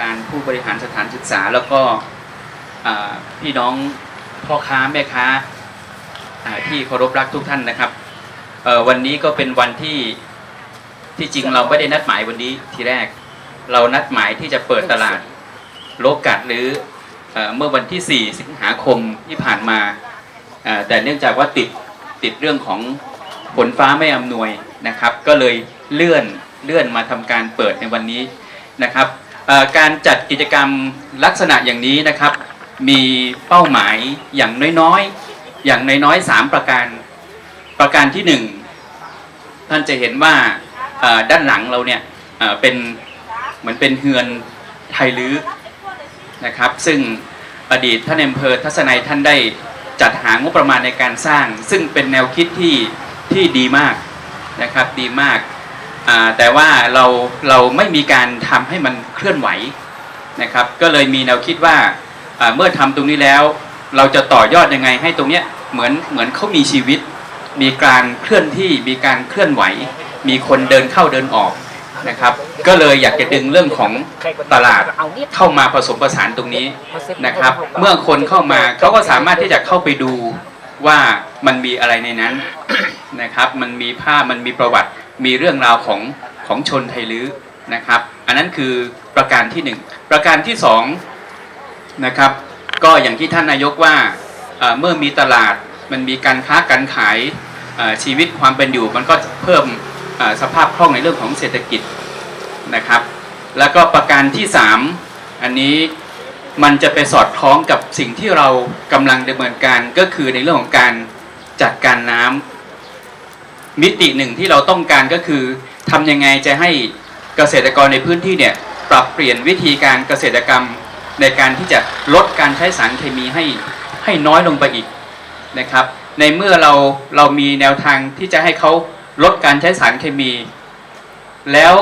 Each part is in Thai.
การผู้บริหารสถานศึกษา แล้วก็พี่น้องพ่อค้าแม่ค้าที่เคารพรักทุกท่านนะครับวันนี้ก็เป็นวันที่ที่จริงเราไม่ได้นัดหมายวันนี้ทีแรก เรานัดหมายที่จะเปิดตลาดโลกัดหรือเอเมื่อวันที่ 4 สิงหาคมที่ผ่านมาแต่เนื่องจากว่าติดติดเรื่องของฝนฟ้าไม่อำนวยนะครับ ก็เลยเลื่อนเลื่อนมาทำการเปิดในวันนี้นะครับ การจัดกิจกรรมลักษณะอย่างนี้นะครับ มีเป้าหมายอย่างน้อยๆ อย่างน้อยๆสามประการ ประการที่หนึ่งท่านจะเห็นว่าด้านหลังเราเนี่ยเป็นเหมือนเป็นเฮือนไทยลื้อนะครับ ซึ่งอดีตท่านอำเภอทัศนัยท่านได้จัดหางบประมาณในการสร้าง ซึ่งเป็นแนวคิดที่ที่ดีมากนะครับดีมาก แต่ว่าเราเราไม่มีการทำให้มันเคลื่อนไหวนะครับ ก็เลยมีแนวคิดว่าเมื่อทำตรงนี้แล้ว เราจะต่อยอดยังไงให้ตรงเนี้ยเหมือนเหมือนเขามีชีวิต มีการเคลื่อนที่มีการเคลื่อนไหว มีคนเดินเข้าเดินออกนะครับ ก็เลยอยากจะดึงเรื่องของตลาดเข้ามาผสมผสานตรงนี้นะครับ เมื่อคนเข้ามาเขาก็สามารถที่จะเข้าไปดูว่ามันมีอะไรในนั้นนะครับ มันมีภาพมันมีประวัติ มีเรื่องราวของของชนไทยลื้อนะครับ อันนั้นคือประการที่หนึ่งประการที่สองนะครับก็อย่างที่ท่านนายกว่าเมื่อมีตลาดมันมีการค้าการขายชีวิตความเป็นอยู่ มันก็เพิ่มสภาพคล่องในเรื่องของเศรษฐกิจนะครับ แล้วก็ประการที่ 3 อันนี้มันจะไปสอดคล้องกับสิ่งที่เรากำลังดำเนินการก็คือในเรื่องของการจัดการน้ำ มิติหนึ่งที่เราต้องการก็คือทำยังไงจะให้เกษตรกรในพื้นที่เนี่ยปรับเปลี่ยนวิธีการเกษตรกรรมในการที่จะลดการใช้สารเคมีให้ให้น้อยลงไปอีกนะครับ ในเมื่อเราเรามีแนวทางที่จะให้เขาลดการใช้สารเคมี แล้ว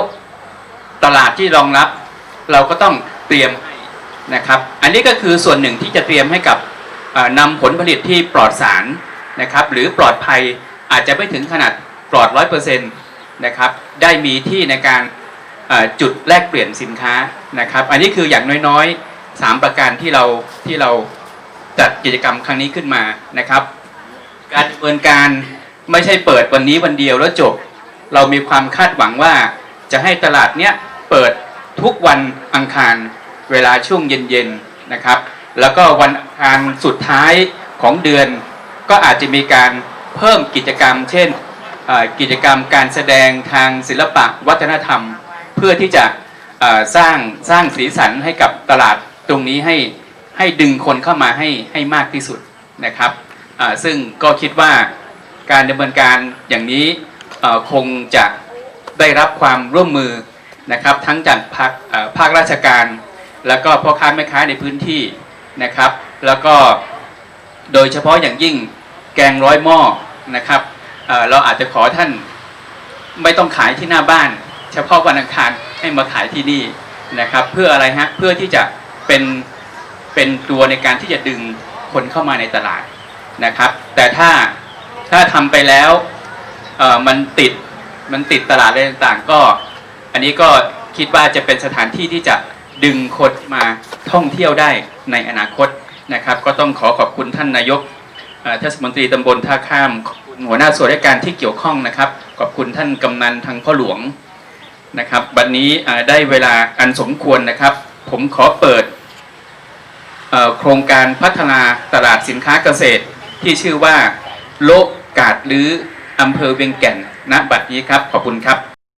ตลาดที่รองรับ เราก็ต้องเตรียมนะครับ อันนี้ก็คือส่วนหนึ่งที่จะเตรียมให้กับนำผลผลิตที่ปลอดสารนะครับ หรือปลอดภัยอาจจะไม่ถึงขนาด ปลอดร้อยเปอร์เซ็นต์นะครับได้มีที่ในการจุดแลกเปลี่ยนสินค้านะครับ อันนี้คืออย่างน้อยๆสามประการที่เราที่เราจัดกิจกรรมครั้งนี้ขึ้นมานะครับ การดำเนินการไม่ใช่เปิดวันนี้วันเดียวแล้วจบ เรามีความคาดหวังว่าจะให้ตลาดเนี้ยเปิดทุกวันอังคารเวลาช่วงเย็นๆนะครับ แล้วก็วันอังคารสุดท้ายของเดือน ก็อาจจะมีการเพิ่มกิจกรรม เช่น กิจกรรมการแสดงทางศิลปะวัฒนธรรม เพื่อที่จะสร้างสร้างสีสันให้กับตลาดตรงนี้ให้ให้ดึงคนเข้ามาให้ให้มากที่สุดนะครับซึ่งก็คิดว่าการดำเนินการอย่างนี้คงจะได้รับความร่วมมือนะครับ ทั้งจากภาคภาคราชการ แล้วก็พ่อค้าแม่ค้าในพื้นที่นะครับ แล้วก็โดยเฉพาะอย่างยิ่งแกงร้อยหม้อนะครับ เราอาจจะขอท่านไม่ต้องขายที่หน้าบ้าน เฉพาะวันอังคารให้มาขายที่นี่นะครับ เพื่ออะไรฮะเพื่อที่จะเป็นเป็นตัวในการที่จะดึงคนเข้ามาในตลาดนะครับ แต่ถ้าถ้าทำไปแล้วมันติดมันติดตลาดอะไรต่างๆ ก็ อันนี้ก็คิดว่าจะเป็นสถานที่ที่จะดึงคนมาท่องเที่ยวได้ในอนาคตนะครับ ก็ต้องขอขอบคุณท่านนายกเทศมนตรีตำบลท่าข้าม หัวหน้าส่วนราชการที่เกี่ยวข้องนะครับ ขอบคุณท่านกำนันทางพ่อหลวงนะครับ วันนี้ได้เวลาอันสมควรนะครับ ผมขอเปิดโครงการพัฒนาตลาดสินค้าเกษตร ที่ชื่อว่า โลกกาดหรืออำเภอเวียงแก่นณบัดนี้ครับ ขอบคุณครับ